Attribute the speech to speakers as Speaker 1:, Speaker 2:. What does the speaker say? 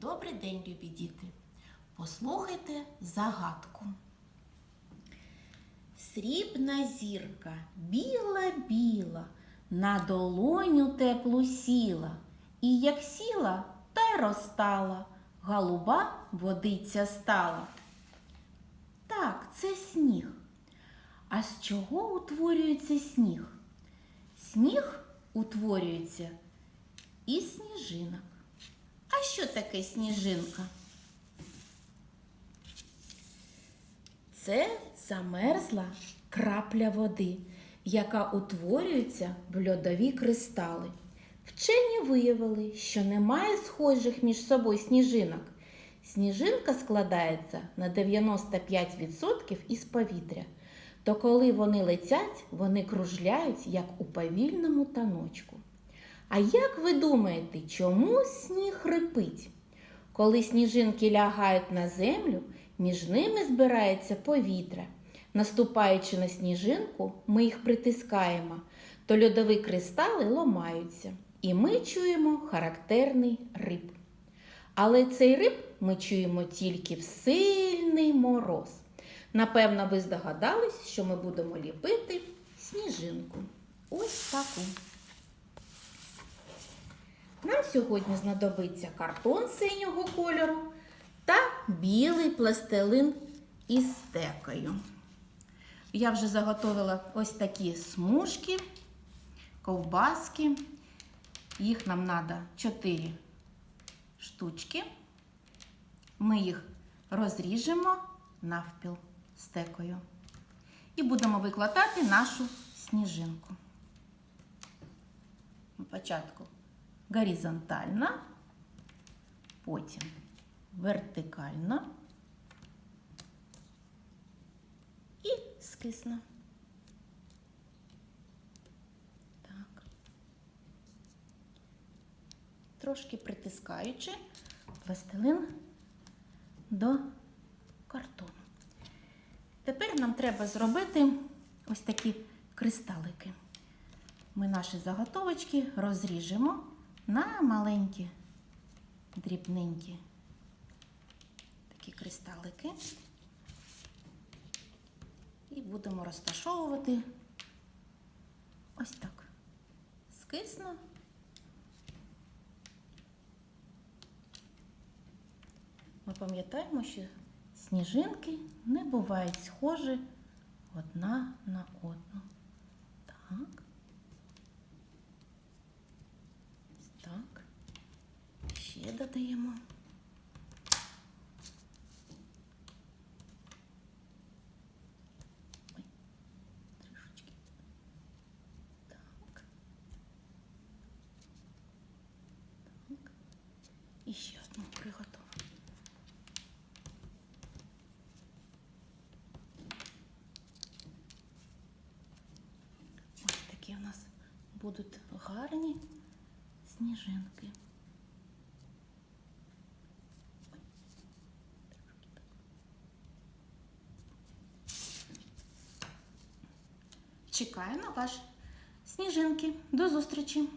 Speaker 1: Добрий день, любі діти. Послухайте загадку. Срібна зірка, біла-біла, на долоню теплу сіла, і як сіла, та й розтала, галуба водиця стала. Так, це сніг. А з чого утворюється сніг? Сніг утворюється із сніжинок. Таке сніжинка? Це замерзла крапля води, яка утворюється в льодові кристали. Вчені виявили, що немає схожих між собою сніжинок. Сніжинка складається на 95% із повітря. То коли вони летять, вони кружляють, як у повільному таночку. А як ви думаєте, чому сніг рипить? Коли сніжинки лягають на землю, між ними збирається повітря. Наступаючи на сніжинку, ми їх притискаємо, то льодові кристали ломаються, і ми чуємо характерний риб. Але цей риб ми чуємо тільки в сильний мороз. Напевно, ви здогадались, що ми будемо ліпити сніжинку. Ось таку. Нам сьогодні знадобиться картон синього кольору та білий пластилин із стекою. Я вже заготовила ось такі смужки, ковбаски. Їх нам треба 4 штучки. Ми їх розріжемо навпіл стекою. І будемо викладати нашу сніжинку. Спочатку горизонтально, потім вертикально і скисно. Так. Трошки притискаючи пластилин до картону. Тепер нам треба зробити ось такі кристалики. Ми наші заготовочки розріжемо на маленькі, дрібненькі такі кристалики. І будемо розташовувати ось так. Скисно. Ми пам'ятаємо, що сніжинки не бувають схожі одна на одну. Так. Ось так. Ще додаємо. Трішечки. І ще одну приготуємо. Ось такі у нас будуть гарні сніжинки. Ой, трошки так. Чекаю на ваш сніжинки. До зустрічі!